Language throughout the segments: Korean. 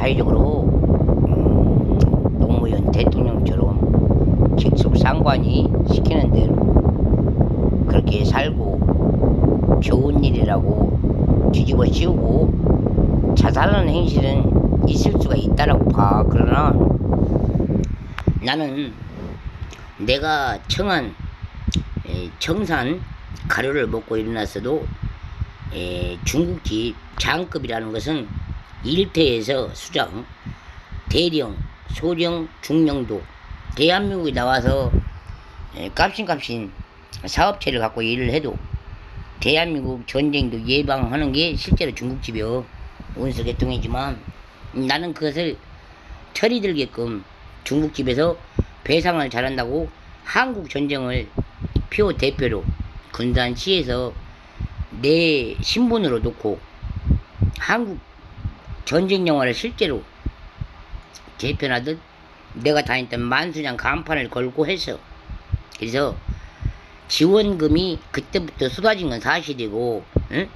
사회적으로 음, 노무현 대통령처럼 직속 상관이 시키는 대로 그렇게 살고 좋은 일이라고 뒤집어 씌우고 자살하는 행실은 있을 수가 있다라고 봐. 그러나 나는 내가 청한 에, 청산 가루를 먹고 일어났어도 에, 중국집 장급이라는 것은 일태에서 수장, 대령, 소령, 중령도 대한민국에 나와서 에, 값신값신 사업체를 갖고 일을 해도 대한민국 전쟁도 예방하는 게 실제로 중국집이요. 원수 계통이지만 나는 그것을 철이 들게끔 중국집에서 배상을 잘한다고 한국 전쟁을 표 대표로 군산 시에서 내 신분으로 놓고 한국 전쟁 영화를 실제로 재편하듯 내가 다녔던 만수장 간판을 걸고 해서 그래서 지원금이 그때부터 쏟아진 건 사실이고 응?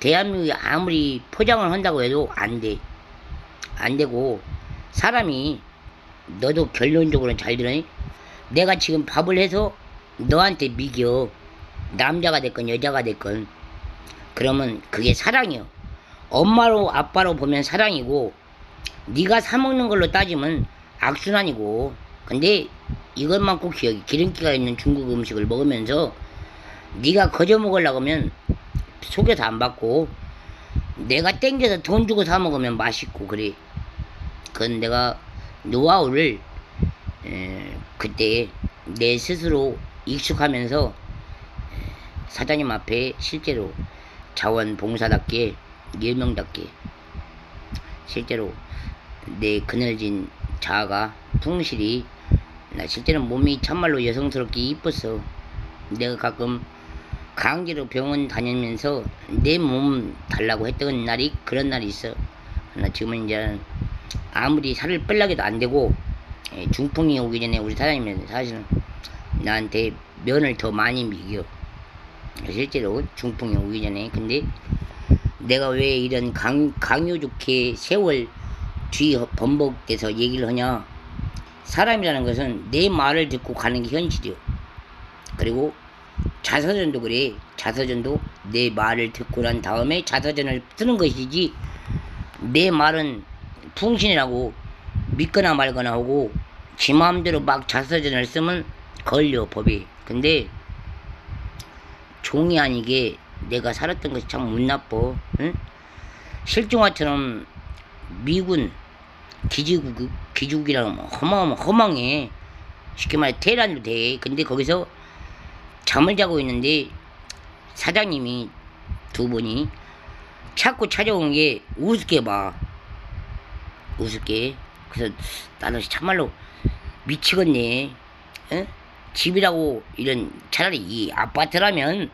대한민국이 아무리 포장을 한다고 해도 안 돼. 안 되고 사람이 너도 결론적으로는 잘 들으니 내가 지금 밥을 해서 너한테 미겨 남자가 됐건 여자가 됐건 그러면 그게 사랑이요 엄마로 아빠로 보면 사랑이고 네가 사 먹는 걸로 따지면 악순환이고. 근데 이것만 꼭 기억해 기름기가 있는 중국 음식을 먹으면서 네가 거저 먹으려고 하면 속여서 안 받고 내가 땡겨서 돈 주고 사 먹으면 맛있고 그래. 그건 내가 노하우를 에, 그때 내 스스로 익숙하면서 사장님 앞에 실제로 자원봉사답게 일명답게. 실제로 내 그늘진 자아가 풍실이 나 실제로 몸이 참말로 여성스럽게 이뻤어. 내가 가끔 강제로 병원 다니면서 내 몸 달라고 했던 날이 그런 날이 있어. 나 지금은 이제 아무리 살을 빼려고 안 되고 예, 중풍이 오기 전에 우리 사장님은 사실은 나한테 면을 더 많이 미겨 실제로 중풍이 오기 전에. 근데 내가 왜 이런 강, 강요 좋게 세월 뒤 번복돼서 얘기를 하냐? 사람이라는 것은 내 말을 듣고 가는 게 현실이요. 그리고 자서전도 그래. 자서전도 내 말을 듣고 난 다음에 자서전을 쓰는 것이지 내 말은 풍신이라고 믿거나 말거나 하고 지 마음대로 막 자서전을 쓰면 걸려 법이. 근데 종이 아니게 내가 살았던 것이 참 못 나빠. 응? 실종아처럼 미군 기지국 기지국이랑 허망 허망해. 쉽게 말해 테란도 돼. 근데 거기서 잠을 자고 있는데 사장님이 두 분이 자꾸 찾아온 게 우습게 봐. 우습게. 그래서 나는 참말로 미치겠네. 응? 집이라고 이런 차라리 이 아파트라면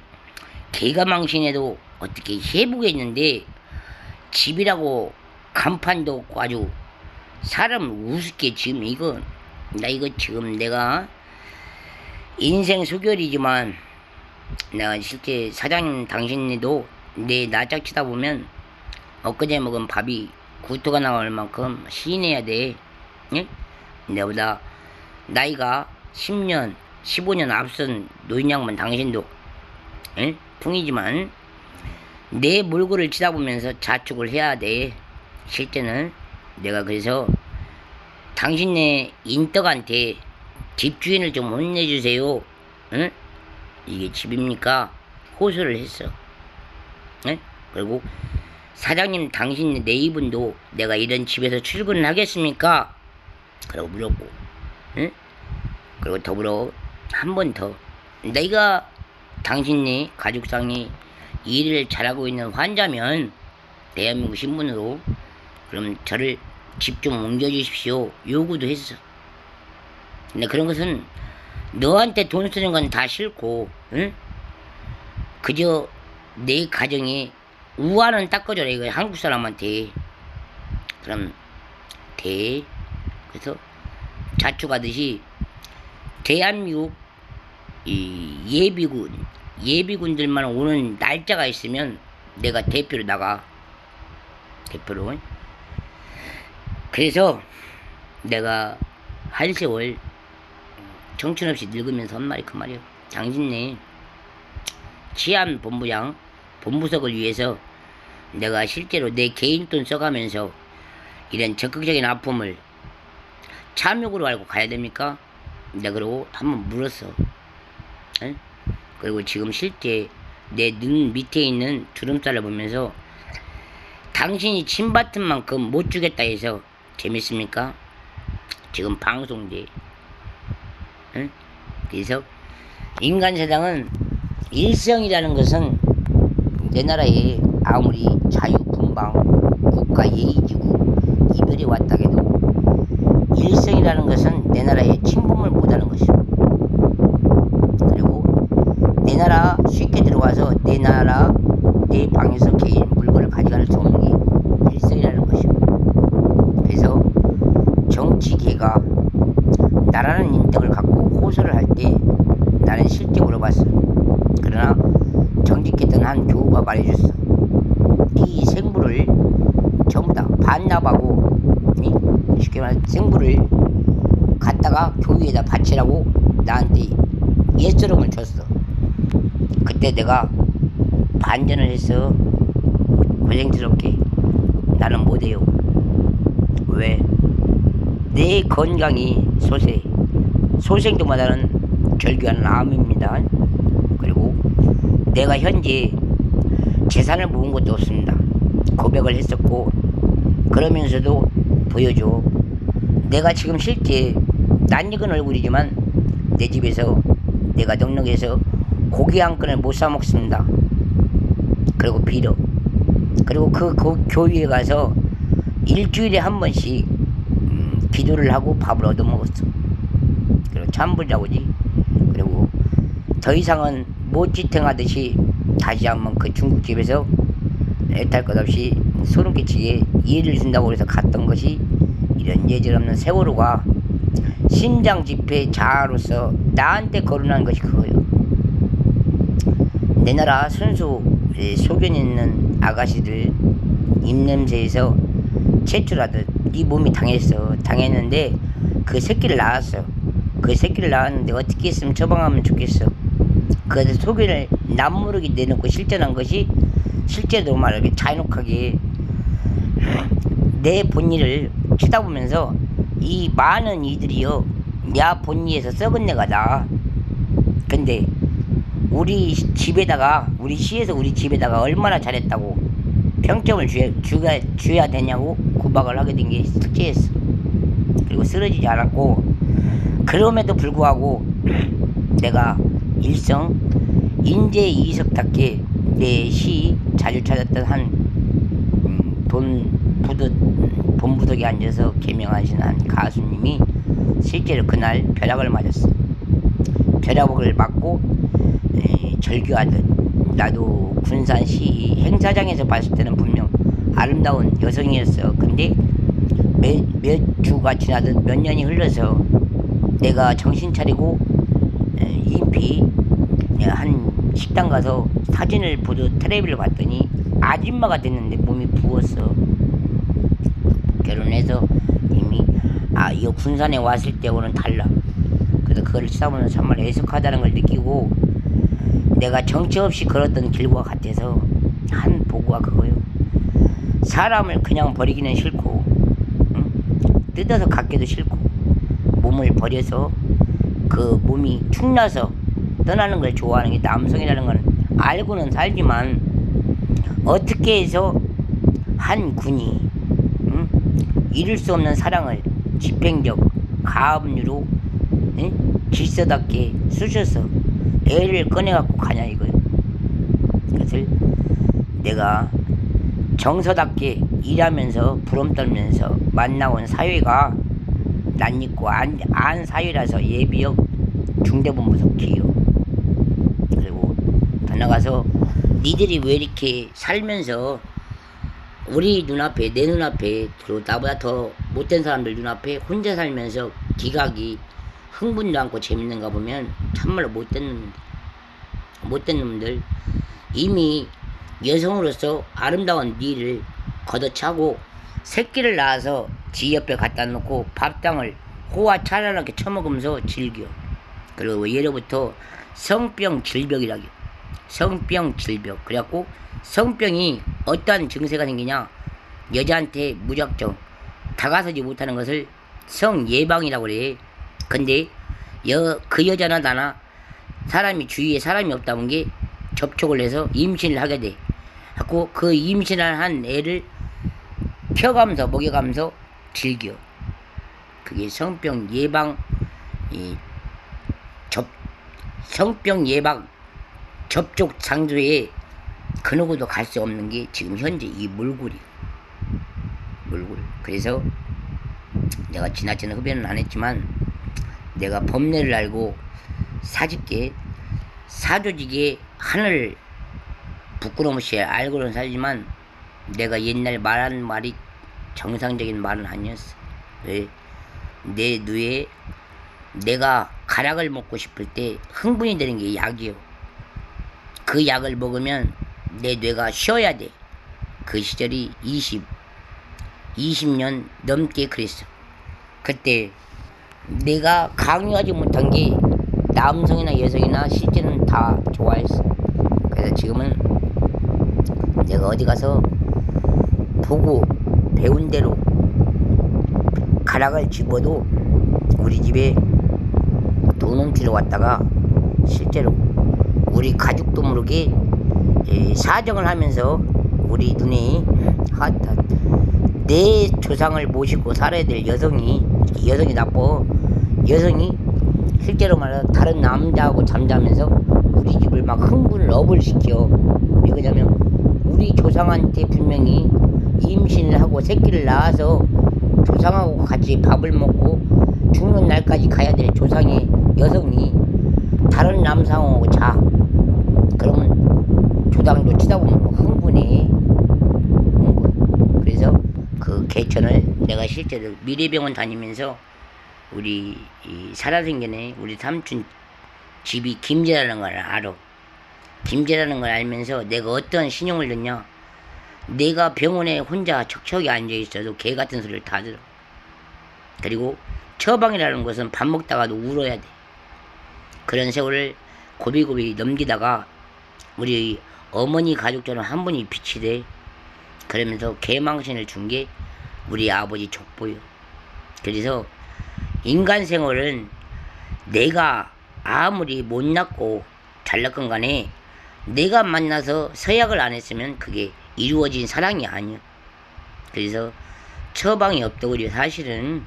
개가 망신해도 어떻게 해보겠는데 집이라고 간판도 없고 아주 사람 우습게 지금 이거 나 이거 지금 내가 인생 수결이지만 내가 실제 사장님 당신네도 내 나짝 치다 보면 엊그제 먹은 밥이 구토가 나올 만큼 시인해야 돼 예? 내보다 나이가 10년 15년 앞선 노인 양반 당신도 예? 풍이지만 내 몰골을 치다 보면서 자축을 해야 돼 실제는 내가 그래서 당신네 인떡한테 집주인을 좀 혼내주세요. 응? 이게 집입니까? 호소를 했어. 응? 그리고 사장님 당신 내 이분도 내가 이런 집에서 출근을 하겠습니까? 그러고 물었고, 응? 그리고 더불어 한 번 더. 내가 당신네 가족상이 일을 잘하고 있는 환자면 대한민국 신분으로 그럼 저를 집 좀 옮겨주십시오. 요구도 했어. 근데 그런 것은 너한테 돈 쓰는 건 다 싫고, 응? 그저 내 가정에 우환은 닦아줘라 이거 한국 사람한테. 그럼 돼. 그래서 자축하듯이 대한민국 이 예비군 예비군들만 오는 날짜가 있으면 내가 대표로 나가 대표로 그래서 내가 한 세월 정신없이 늙으면서 한 말이 그 말이에요. 당신네 치안 본부장 본부석을 위해서 내가 실제로 내 개인 돈 써가면서 이런 적극적인 아픔을 참욕으로 알고 가야 됩니까? 내가 그러고 한번 물었어. 에? 그리고 지금 실제 내 눈 밑에 있는 주름살을 보면서 당신이 침받은 만큼 못 주겠다 해서 재밌습니까? 지금 방송돼. 응? 그래서 인간 세상은 일성이라는 것은 내 나라에 아무리 자유분방 국가 예의지구 이별이 왔다 해도 일성이라는 것은 내 나라에 침범을 못하는 것이오. 그리고 내 나라 쉽게 들어와서 내 나라 내 방에서 개인 물건을 없는 게 일성이라는 것이오. 그래서 정치계가 나라는 인덕을 갖고 호소를 할 때 나는 실제 물어봤어. 그러나 정직했던 한 교우가 말해줬어. 이 생부를 전부 다 반납하고 이? 쉽게 말해 생부를 갖다가 교회에다 바치라고 나한테 예스름을 줬어. 그때 내가 반전을 했어. 고생스럽게 나는 못해요. 왜? 내 건강이 소세. 소생도마다는 절규하는 암입니다. 그리고 내가 현재 재산을 모은 것도 없습니다. 고백을 했었고 그러면서도 보여줘. 내가 지금 실제 낯익은 얼굴이지만 내 집에서 내가 넉넉해서 고기 한 건을 못 사 먹습니다. 그리고 빌어. 그리고 그 고- 교회에 가서 일주일에 한 번씩 음, 기도를 하고 밥을 얻어 먹었어. 그리고 참불자고지. 그리고 더 이상은 못 지탱하듯이 다시 한번 그 중국집에서 애탈 것 없이 소름 끼치게 이해를 준다고 해서 갔던 것이 이런 예절 없는 세월호가 신장 집회 자아로서 나한테 거론한 것이 그거예요. 내 나라 순수 에, 소견 있는 아가씨들 입냄새에서 채출하듯 네 몸이 당했어. 당했는데 그 새끼를 낳았어. 그 새끼를 낳았는데 어떻게 했으면 처방하면 좋겠어. 그래서 소견을 남모르게 내놓고 실전한 것이 실제로 말하게 잔혹하게 내 본일을 쳐다보면서 이 많은 이들이요 야 본니에서 썩은 내가 나 근데 우리 시- 집에다가 우리 시에서 우리 집에다가 얼마나 잘했다고 평점을 주야, 주가, 줘야 되냐고 구박을 하게 된 게 특제였어 그리고 쓰러지지 않았고 그럼에도 불구하고 내가 일성 인재 이석답게 내 시 자주 찾았던 한돈 부득 본부덕에 앉아서 개명하신 한 가수님이 실제로 그날 벼락을 맞았어. 벼락을 맞고 에, 절규하듯 나도 군산시 행사장에서 봤을 때는 분명 아름다운 여성이었어. 근데 몇, 몇 주가 지나듯 몇 년이 흘러서 내가 정신 차리고 에, 인피 에, 한 식당 가서 사진을 보듯 텔레비를 봤더니 아줌마가 됐는데 몸이 부었어. 결혼해서 이미 아 이거 군산에 왔을 때하고는 달라. 그래서 그걸 쳐다보면서 정말 애석하다는 걸 느끼고 내가 정체 없이 걸었던 길과 같아서 한 보고가 그거요. 사람을 그냥 버리기는 싫고 응? 뜯어서 갖기도 싫고 몸을 버려서 그 몸이 축나서 떠나는 걸 좋아하는 게 남성이라는 건 알고는 살지만 어떻게 해서 한 군이 응? 이룰 수 없는 사랑을 집행적 가압류로 응? 질서답게 쑤셔서 애를 꺼내갖고 가냐 이거요. 그것을 내가 정서답게 일하면서 부럼 떨면서 만나온 사회가 낯익고 안, 안 사회라서 예비역 중대본부석 기요. 그리고 더 나가서 니들이 왜 이렇게 살면서 우리 눈앞에 내 눈앞에 그리고 나보다 더 못된 사람들 눈앞에 혼자 살면서 기각이 흥분도 않고 재밌는가 보면 참말로 못된 못된 놈들 이미 여성으로서 아름다운 니를 걷어차고 새끼를 낳아서 지 옆에 갖다 놓고 밥상을 호화 차라하게 처먹으면서 즐겨. 그리고 예로부터 성병 질병이라고. 성병 질병. 그래갖고 성병이 어떠한 증세가 생기냐. 여자한테 무작정 다가서지 못하는 것을 성예방이라고 그래. 근데 여, 그 여자나 나나 사람이 주위에 사람이 없다 본 게 접촉을 해서 임신을 하게 돼. 하고 그 임신을 한 애를 펴가면서 먹여가면서 즐겨. 그게 성병 예방 이 접 성병 예방 접촉 장소에 그 누구도 갈 수 없는 게 지금 현재 이 물굴이 물굴. 그래서 내가 지나치는 흡연은 안 했지만 내가 법례를 알고 사직계 사조직의 하늘 부끄러움없이 알고는 살지만 내가 옛날 말한 말이 정상적인 말은 아니었어. 왜? 내 뇌에 내가 가락을 먹고 싶을 때 흥분이 되는 게 약이요. 그 약을 먹으면 내 뇌가 쉬어야 돼. 그 시절이 20, 20년 넘게 그랬어. 그때 내가 강요하지 못한 게 남성이나 여성이나 실제는 다 좋아했어. 그래서 지금은 내가 어디 가서 보고 배운 대로 가락을 집어도 우리 집에 돈 훔치러 왔다가 실제로 우리 가족도 모르게 에, 사정을 하면서 우리 눈에 하다 내 조상을 모시고 살아야 될 여성이 여성이 나빠 여성이 실제로 말해 다른 남자하고 잠자면서 우리 집을 막 흥분을 업을 시켜 왜 그러냐면 우리 조상한테 분명히 임신을 하고 새끼를 낳아서 조상하고 같이 밥을 먹고 죽는 날까지 가야 될 조상의 여성이 다른 남성하고 자 그러면 조당도 치다 보면 흥분해 흥분. 그래서 그 개천을 내가 실제로 미래병원 다니면서 우리 이 살아생전에 우리 삼촌 집이 김제라는 걸 알아. 김제라는 걸 알면서 내가 어떤 신용을 줬냐. 내가 병원에 혼자 척척이 앉아 있어도 개 같은 소리를 다 들어. 그리고 처방이라는 것은 밥 먹다가도 울어야 돼. 그런 세월을 고비고비 넘기다가 우리 어머니 가족 중에 한 분이 빛이 돼. 그러면서 개망신을 준 게 우리 아버지 족보요. 그래서 인간 생활은 내가 아무리 못났고 잘났건 간에 내가 만나서 서약을 안 했으면 그게 이루어진 사랑이 아니야. 그래서 처방이 없다고 그래 사실은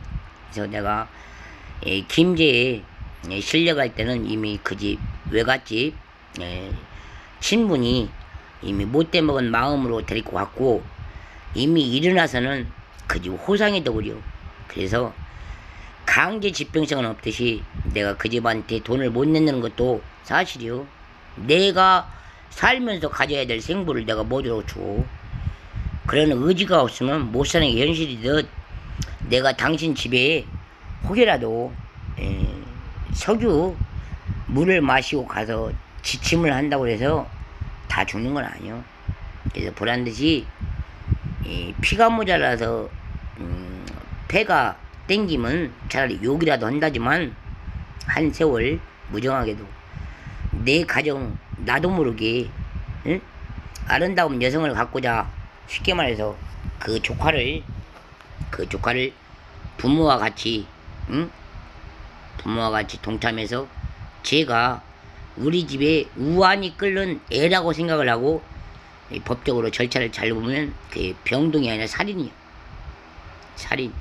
그래서 내가 예, 김제에 예, 실려갈 때는 이미 그 집 외갓집 예, 친분이 이미 못돼 먹은 마음으로 데리고 왔고 이미 일어나서는 그집 호상이 되고려 그래서 강제 집행성은 없듯이 내가 그 집한테 돈을 못 내는 것도 사실이요. 내가 살면서 가져야 될 생부를 내가 모두로 주고 그런 의지가 없으면 못 사는 게 현실이듯 내가 당신 집에 혹이라도 에, 석유 물을 마시고 가서 지침을 한다고 해서 다 죽는 건 아니요. 그래서 보란 듯이 이 피가 모자라서 음, 배가 땡기면 차라리 욕이라도 한다지만 한 세월 무정하게도 내 가정 나도 모르게 응? 아름다운 여성을 갖고자 쉽게 말해서 그 조카를 그 조카를 부모와 같이 응? 부모와 같이 동참해서 제가 우리 집에 우환이 끓는 애라고 생각을 하고 이 법적으로 절차를 잘 보면 그게 병동이 아니라 살인이요. 살인.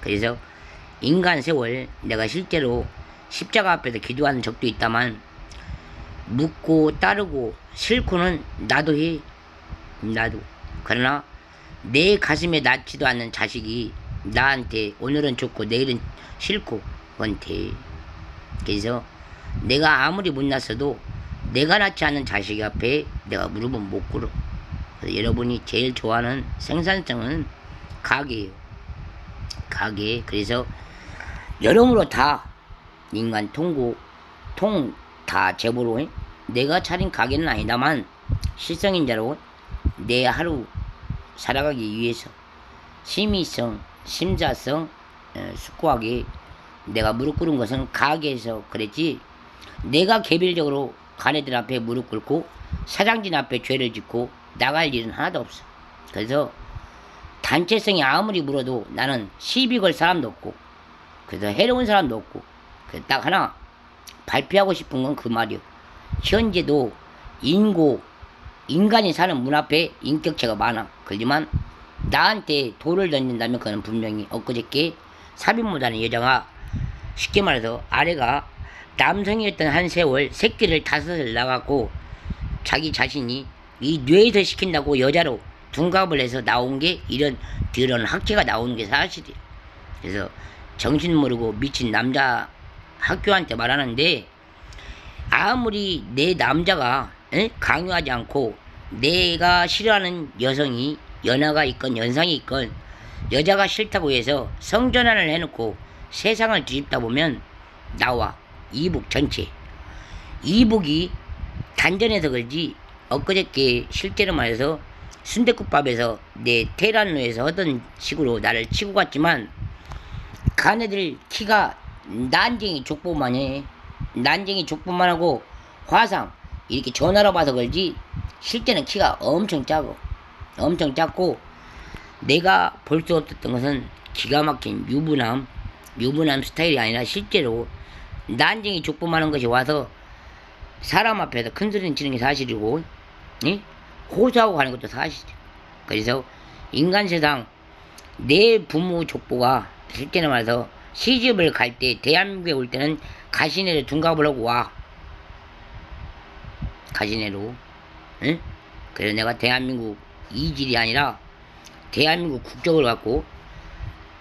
그래서 인간 세월 내가 실제로 십자가 앞에서 기도하는 적도 있다만 묻고 따르고 싫고는 나도 해. 나도. 그러나 내 가슴에 낫지도 않는 자식이 나한테 오늘은 좋고 내일은 싫고 그건 돼. 그래서 내가 아무리 못났어도 내가 낳지 않은 자식 앞에 내가 무릎은 못 꿇어. 여러분이 제일 좋아하는 생산성은 가게예요. 가게. 그래서 여러모로 다 인간 통고 통 다 제보로 내가 차린 가게는 아니다만 실성인자로 내 하루 살아가기 위해서 심의성 심사성 어, 숙고하게 내가 무릎 꿇은 것은 가게에서 그랬지 내가 개별적으로 가네들 앞에 무릎 꿇고 사장진 앞에 죄를 짓고 나갈 일은 하나도 없어. 그래서 단체성이 아무리 물어도 나는 시비 걸 사람도 없고 그래서 해로운 사람도 없고 그딱 하나 발표하고 싶은 건 그 말이요 현재도 인고 인간이 사는 문 앞에 인격체가 많아. 그렇지만 나한테 돌을 던진다면 그는 분명히 엊그저께 삽입 못하는 여자가 쉽게 말해서 아래가 남성이었던 한 세월 새끼를 다섯을 낳았고 자기 자신이 이 뇌에서 시킨다고 여자로 둔갑을 해서 나온 게 이런 이런 학체가 나오는 게 사실이에요. 그래서 정신 모르고 미친 남자 학교한테 말하는데 아무리 내 남자가 에? 강요하지 않고 내가 싫어하는 여성이 연하가 있건 연상이 있건 여자가 싫다고 해서 성전환을 해놓고 세상을 뒤집다 보면 나와 이북 전체. 이북이 단전해서 그러지 엊그저께 실제로 말해서 순대국밥에서 내 테란로에서 하던 식으로 나를 치고 갔지만 가네들 키가 난쟁이 족보만 해. 난쟁이 족보만 하고 화상 이렇게 전화로 봐서 그러지 실제는 키가 엄청 작어. 엄청 작고 내가 볼 수 없었던 것은 기가 막힌 유부남 유부남 스타일이 아니라 실제로 난쟁이 한 것이 와서 사람 앞에서 큰 소리 치는 게 사실이고 이? 호소하고 가는 것도 사실이야 그래서 인간 세상 내 부모 족보가 실제로 말해서 시집을 갈 때 대한민국에 올 때는 가시네로 둔갑을 하고 와 가시네로 응? 그래서 내가 대한민국 이질이 아니라 대한민국 국적을 갖고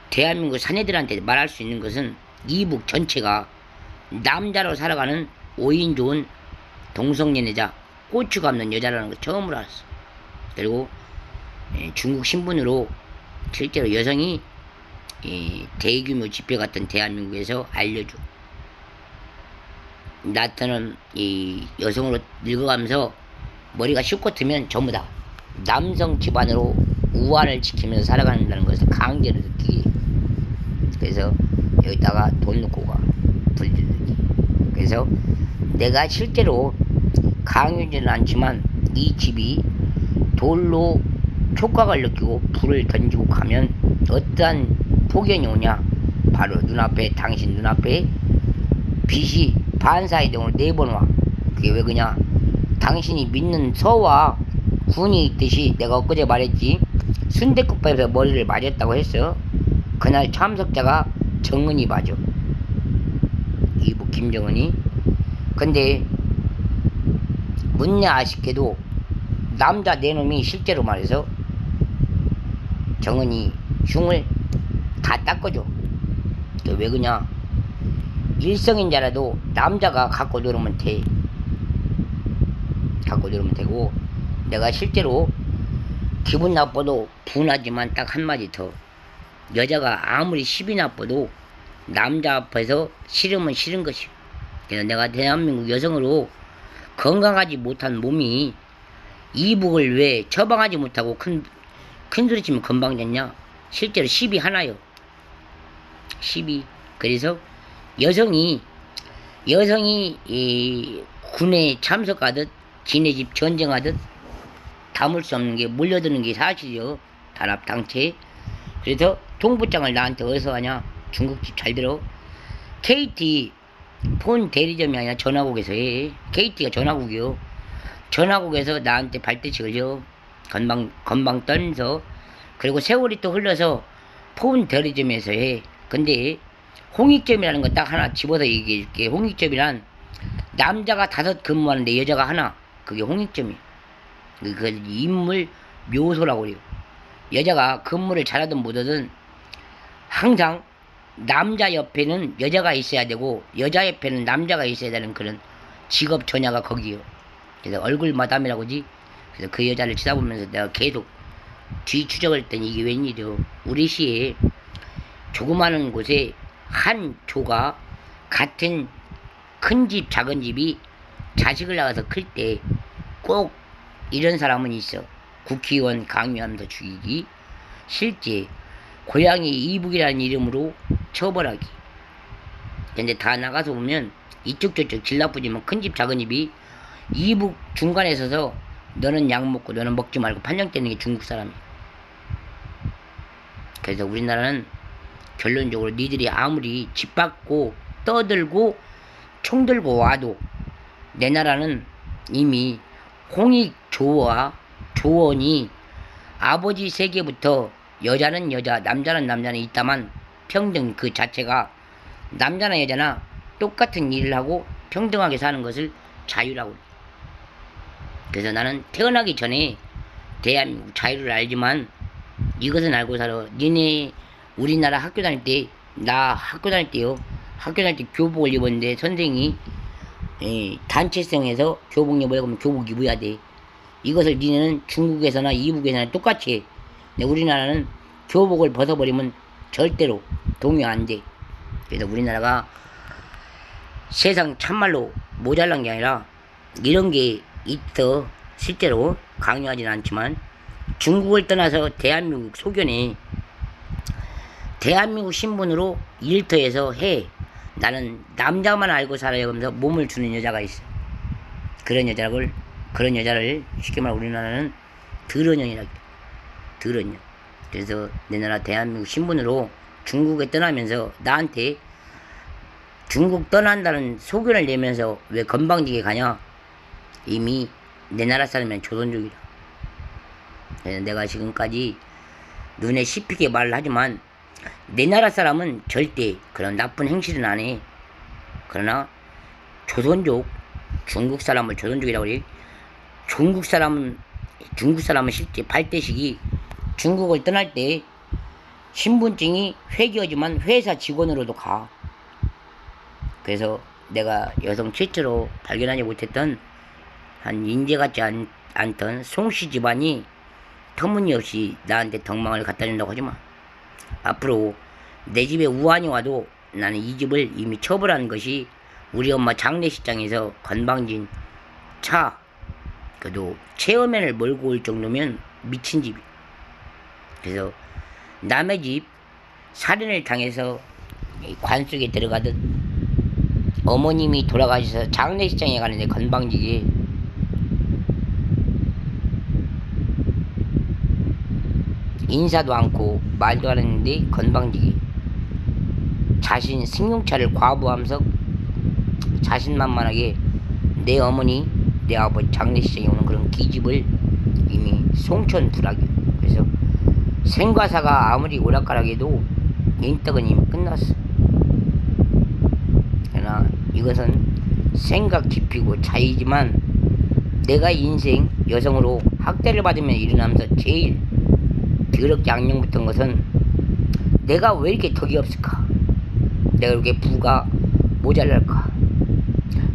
대한민국 사내들한테 말할 수 있는 것은 이북 전체가 남자로 살아가는 오인 좋은 동성연애자 고추가 없는 여자라는 걸 처음으로 알았어 그리고 예, 중국 신분으로 실제로 여성이 이 대규모 집회 같은 대한민국에서 알려줘. 나타는 이 여성으로 늙어가면서 머리가 슈커트면 전부 다 남성 집안으로 우환을 지키면서 살아간다는 것을 강제로 느끼기. 그래서 여기다가 돈 넣고 가. 불들기. 그래서 내가 실제로 강요지는 않지만 이 집이 돌로 촉각을 느끼고 불을 던지고 가면 어떠한 폭연이 오냐? 바로 눈앞에 당신 눈앞에 빛이 반사이동으로 네 번 와. 그게 왜 그냐? 당신이 믿는 서와 군이 있듯이 내가 엊그제 말했지 순대국밥에서 머리를 맞았다고 했어. 그날 참석자가 정은이 맞아 김정은이 근데 문내 아쉽게도 남자 네 놈이 실제로 말해서 정은이 흉을 다 닦아줘. 그왜 그냐? 일성인자라도 남자가 갖고 놀으면 돼. 갖고 놀으면 되고 내가 실제로 기분 나빠도 분하지만 딱 한마디 더 여자가 아무리 시비 나빠도 남자 앞에서 싫으면 싫은 것이야. 그래서 내가 대한민국 여성으로 건강하지 못한 몸이 이북을 왜 처방하지 못하고 큰, 큰 소리 치면 금방 됐냐? 실제로 10이 하나요. 10이. 그래서 여성이, 여성이 이 군에 참석하듯, 지네 집 전쟁하듯, 담을 수 없는 게 몰려드는 게 사실이요. 단합당체. 그래서 통부장을 나한테 어디서 하냐? 중국집 잘 들어. KT 폰 대리점이 아니라 전화국에서 해. KT가 전화국이요. 전화국에서 나한테 발대치 걸려. 건방, 건방 떨면서. 그리고 세월이 또 흘러서 폰 대리점에서 해. 근데 홍익점이라는 거 딱 하나 집어서 얘기해 줄게. 홍익점이란 남자가 다섯 근무하는데 여자가 하나. 그게 홍익점이야. 그, 그 인물 묘소라고 그래요. 여자가 근무를 잘하든 못하든 항상 남자 옆에는 여자가 있어야 되고 여자 옆에는 남자가 있어야 되는 그런 직업 전야가 거기요. 그래서 얼굴 마담이라고 하지. 그래서 그 여자를 쳐다보면서 내가 계속 뒤 추적을 했더니 이게 웬일이요. 우리 시에 조그마한 곳에 한 조가 같은 큰 집 작은 집이 자식을 낳아서 클 때 꼭 이런 사람은 있어. 국회의원 강요하면서 죽이기. 실제 고양이 이북이라는 이름으로 처벌하기. 근데 다 나가서 보면 이쪽 저쪽 질 나쁘지만 큰 집 작은 집이 이북 중간에 서서 너는 약 먹고 너는 먹지 말고 판정 떼는 게 중국 사람이야. 그래서 우리나라는 결론적으로 니들이 아무리 짓밟고 떠들고 총 들고 와도 내 나라는 이미 홍익 조와 조원이 아버지 세계부터 여자는 여자, 남자는 남자는 있다만 평등 그 자체가 남자나 여자나 똑같은 일을 하고 평등하게 사는 것을 자유라고 그래. 그래서 나는 태어나기 전에 대한민국 자유를 알지만 이것은 알고 살아. 니네 우리나라 학교 다닐 때 나 학교 다닐 때요. 학교 다닐 때 교복을 입었는데 선생이 에, 단체성에서 교복 입어야 그러면 교복 입어야 돼. 이것을 니네는 중국에서나 이북에서나 똑같이 해. 근데 우리나라는 교복을 벗어버리면 절대로 동요 안 돼. 그래서 우리나라가 세상 참말로 모자란 게 아니라 이런 게 있어 실제로 강요하지는 않지만 중국을 떠나서 대한민국 소견에 대한민국 신분으로 일터에서 해 나는 남자만 알고 살아요 하면서 몸을 주는 여자가 있어 그런 여자를 그런 여자를 쉽게 말해 우리나라는 드러년이라고 그래. 드러년 그래서 내 나라 대한민국 신분으로 중국에 떠나면서 나한테 중국 떠난다는 소견을 내면서 왜 건방지게 가냐 이미 내 나라 조선족이라 그래서 내가 지금까지 눈에 씹히게 말을 하지만 내 나라 사람은 절대 그런 나쁜 행실은 안 해. 그러나 조선족, 중국 사람을 조선족이라고 그래. 중국 사람은 중국 사람은 실제 발대식이 중국을 떠날 때 신분증이 회계하지만 회사 직원으로도 가. 그래서 내가 여성 최초로 발견하지 못했던 한 인재 같지 않, 않던 송씨 집안이 터무니없이 나한테 덕망을 갖다 준다고 하지만 앞으로 내 집에 우환이 와도 나는 이 집을 이미 처벌한 것이 우리 엄마 장례식장에서 건방진 차 그래도 체어맨을 몰고 올 정도면 미친 집이 그래서 남의 집 살인을 당해서 이관 속에 들어가듯 어머님이 돌아가셔서 장례식장에 가는데 건방지게 인사도 않고 말도 안 했는데 건방지게 자신 승용차를 과부하면서 자신만만하게 내 어머니 내 아버지 장례식장에 오는 그런 기집을 이미 송천 불하게. 그래서 생과사가 아무리 오락가락해도 인떡은 이미 끝났어 그러나 이것은 생각 깊이고 차이지만 내가 인생 여성으로 학대를 받으며 일어나면서 제일 더럽게 악령 붙은 것은 내가 왜 이렇게 덕이 없을까? 내가 이렇게 부가 모자랄까?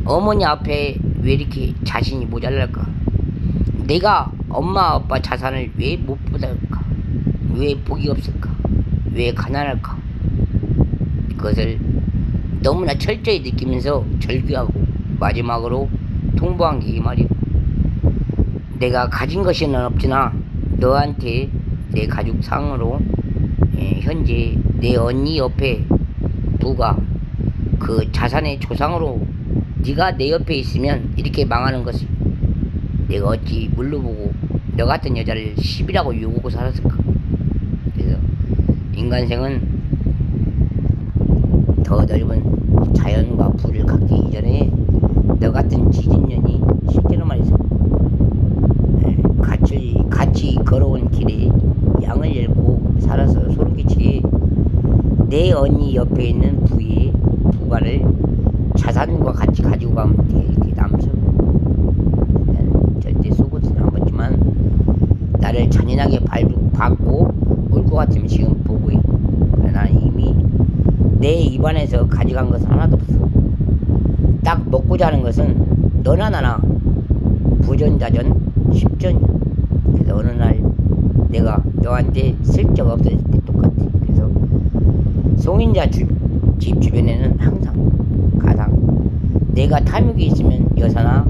어머니 앞에 왜 이렇게 자신이 모자랄까? 내가 엄마 아빠 자산을 왜못 받을까? 왜 복이 없을까? 왜 가난할까? 그것을 너무나 철저히 느끼면서 절규하고 마지막으로 통보한 게 이 말이야. 내가 가진 것은 없지나 너한테 내 가족 상으로 예, 현재 내 언니 옆에 부가 그 자산의 조상으로 네가 내 옆에 있으면 이렇게 망하는 것을 내가 어찌 물러보고 너 같은 여자를 10이라고 욕하고 살았을까 인간생은 더 넓은 자연과 불을 갖기 이전에 너 같은 지진년이 실제로 말해서 에, 같이 같이 걸어온 길에 양을 잃고 살아서 소름 끼치게 내 언니 옆에 있는 부의 부가를 자산과 같이 가지고 가면 돼 이렇게 남서 나는 절대 속옷은 안 벗지만 나를 잔인하게 밟, 밟고 올것 같으면 지금 그러나 이미 내 입안에서 가져간 것은 하나도 없어. 딱 먹고 자는 것은 너나 나나 부전자전 십전이야 그래서 어느 날 내가 너한테 슬쩍 없어질 때 똑같아. 그래서 송인자 주, 집 주변에는 항상 가상. 내가 탐욕이 있으면 여사나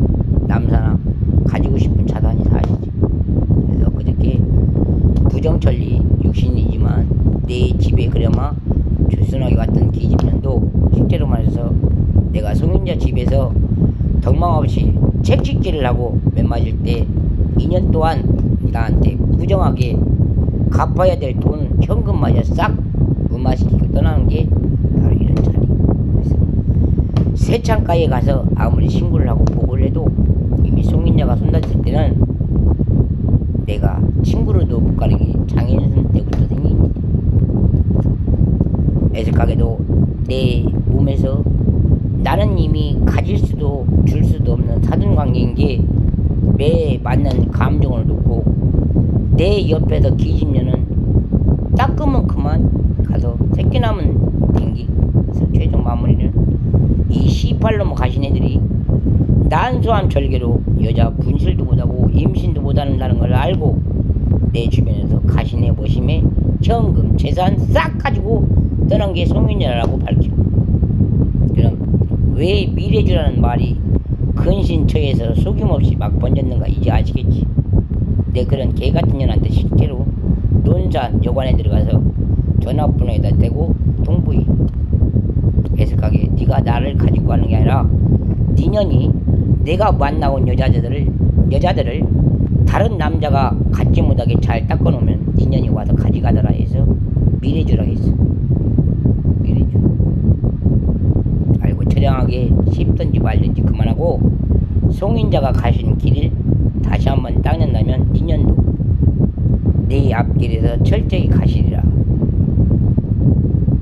남사나 가지고 싶은 자산이 사야지. 그래서 그저께 부정천리 육신이지만 내 집에 그려마 출순하게 왔던 기집년도 실제로 말해서 내가 성인자 집에서 덕망 없이 책찍질을 하고 매 맞을 때 2년 동안 나한테 부정하게 갚아야 될 돈 현금마저 싹 무마시키고 떠나는 게 바로 이런 자리. 그래서 세창가에 가서 아무리 신고를 하고 보고를 해도 이미 송인자가 손다칠 때는 내가 친구로도 못 가리기 장인순 때부터 생긴. 애석하게도 내 몸에서 나는 이미 가질 수도 줄 수도 없는 사돈 관계인 게 매 맞는 감정을 놓고 내 옆에서 기집년은 닦으면 그만 가서 새끼 남은 댕기. 그래서 최종 마무리는 이 시팔로모 가신 애들이 난소한 절개로 여자 분실도 못하고 임신도 못한다는 걸 알고 내 주변에서 가신의 모심에 현금 재산 싹 가지고 떠난 게 송윤이라고 밝혀. 그럼 왜 미래주라는 말이 근신처에서 속임없이 막 번졌는가? 이제 아시겠지? 내 그런 개 같은 년한테 실제로 논산 여관에 들어가서 전화번호에다 대고 통보해 애석하게 네가 나를 가지고 가는 게 아니라 네 년이 내가 만나온 여자들을 여자들을 다른 남자가 갖지 못하게 잘 닦아놓으면 네 년이 와서 가져가더라 해서 미래주라 했어 미래주 처량하게 씹든지 말든지 그만하고 송인자가 가신 길을 다시 한번 닦는다면 네 년도 내 앞길에서 철저히 가시리라.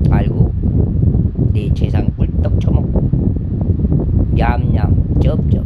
알고 내 재산 꿀떡 처먹고 냠냠 쩝쩝